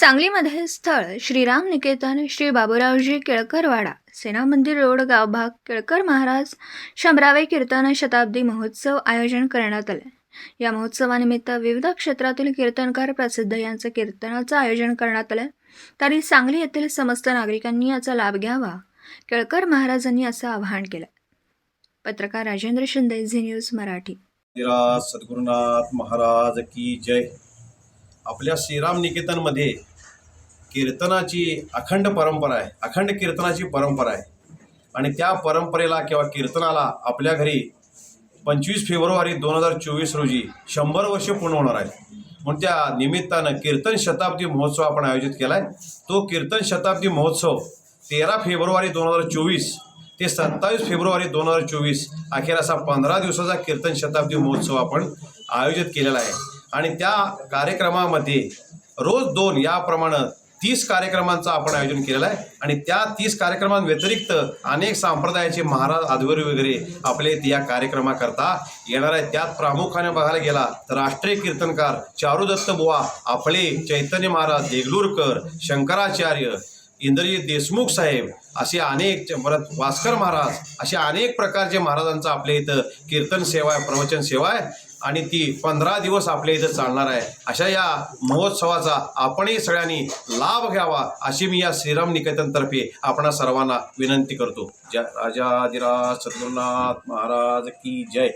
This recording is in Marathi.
सांगलीमध्ये स्थळ श्रीराम निकेतन श्री बाबूरावजी केळकरवाडा सेना मंदिर रोड गावभाग केळकर महाराज शंभरावे कीर्तन शताब्दी महोत्सव आयोजन करण्यात आले. या महोत्सवानिमित्त विविध क्षेत्रातील कीर्तनकार प्रसिद्ध यांचं कीर्तनाचं आयोजन करण्यात आलं. तरी सांगली येथील समस्त नागरिकांनी याचा लाभ घ्यावा केळकर महाराजांनी असं आवाहन केलं. पत्रकार राजेंद्र शिंदे झी न्यूज मराठी. सद्गुरुनाथ महाराज की जय. आपल्या श्रीराम निकेतनमध्ये कीर्तनाची अखंड परंपरा आहे. अखंड कीर्तनाची परंपरा आहे. आणि त्या परंपरेला किंवा कीर्तनाला आपल्या घरी पंचवीस फेब्रुवारी दोन हजार चोवीस रोजी शंभर वर्ष पूर्ण होणार आहे. म्हणून त्या निमित्तानं कीर्तन शताब्दी महोत्सव आपण आयोजित केला आहे तो कीर्तन शताब्दी महोत्सव तेरा फेब्रुवारी दोन हजार चोवीस ते सत्तावीस फेब्रुवारी दोन हजार चोवीस अखेर असा पंधरा दिवसाचा कीर्तन शताब्दी महोत्सव आपण आयोजित केलेला आहे. आणि त्या कार्यक्रमामध्ये रोज दोन याप्रमाणे तीस कार्यक्रमांचं आपण आयोजन केलेलं आहे. आणि त्या तीस कार्यक्रमांव्यतिरिक्त अनेक संप्रदायाचे महाराज आदवरी वगैरे आपले या कार्यक्रमाकरता येणार आहे त्यात प्रामुख्याने बघायला गेला तर राष्ट्रीय कीर्तनकार चारुदत्त बुवा आपले चैतन्य महाराज देगलूरकर शंकराचार्य इंद्रजित देशमुख साहेब असे अनेक परत भास्कर महाराज असे अनेक प्रकारचे महाराजांचं आपल्या इथं कीर्तन सेवा आहे प्रवचन सेवा आहे. आणि ती पंधरा दिवस आपल्या इथं चालणार आहे. अशा या महोत्सवाचा आपणही सगळ्यांनी लाभ घ्यावा अशी मी या श्रीराम निकेतनतर्फे आपणा सर्वांना विनंती करतो. जय राजाधिराज सद्गुरुनाथ महाराज की जय.